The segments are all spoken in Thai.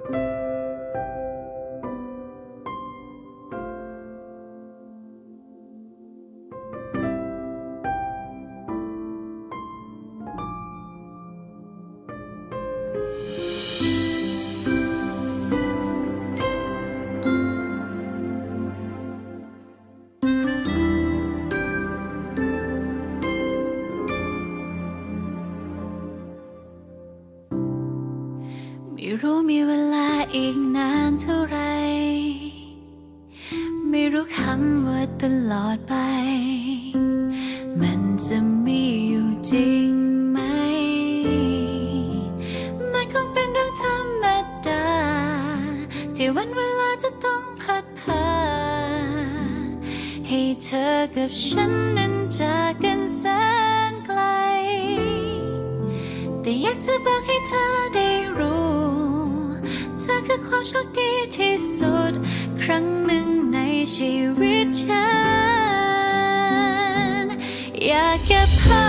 you ไม่รู้มีเวลาอีกนานเท่าไร ไม่รู้คำว่าตลอดไป มันจะมีอยู่จริงไหม มันคงเป็นเรื่องธรรมดา ที่วันเวลาจะต้องพัดพา ให้เธอกับฉันนั้นจากกันแสนไกล แต่อยากจะบอกให้เธอได้ ธอคือความโชคดีที่สุด ครั้งหนึ่งในชีวิตฉัน อยากเก็บภาพ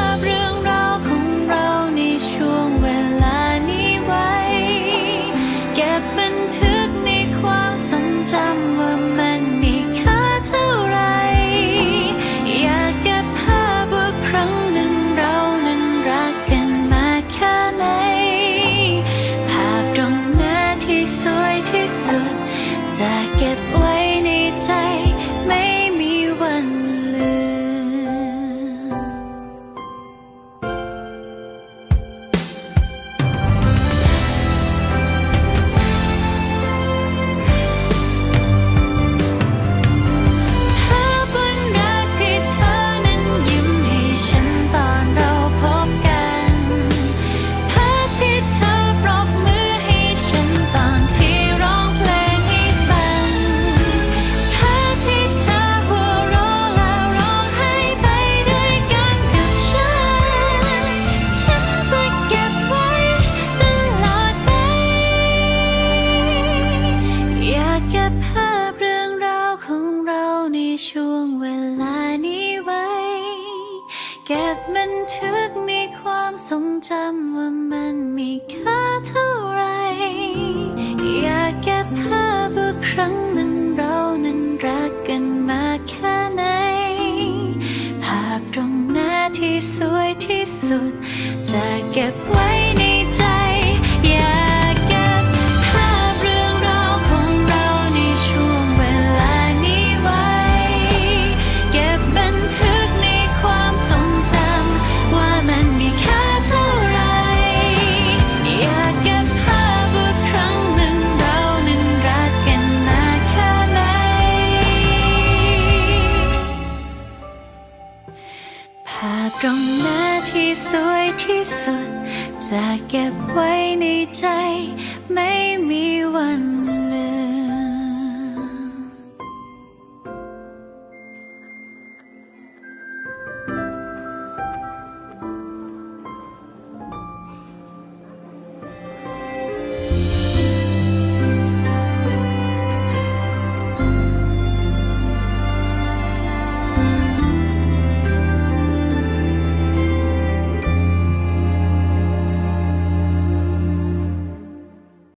ภาพเรื่องราวของเราในช่วงเวลานี้ไว้ เก็บบันทึกในความทรงจำว่ามันมีค่าเท่าไร อยากเก็บภาพว่าครั้งหนึ่งเรานั้นรักกันมาแค่ไหน ภาพตรงหน้าที่สวยที่สุด จะเก็บไว้ใน ภาพตรงหน้าที่สวยที่สุด จะเก็บไว้ในใจ ไม่มีวัน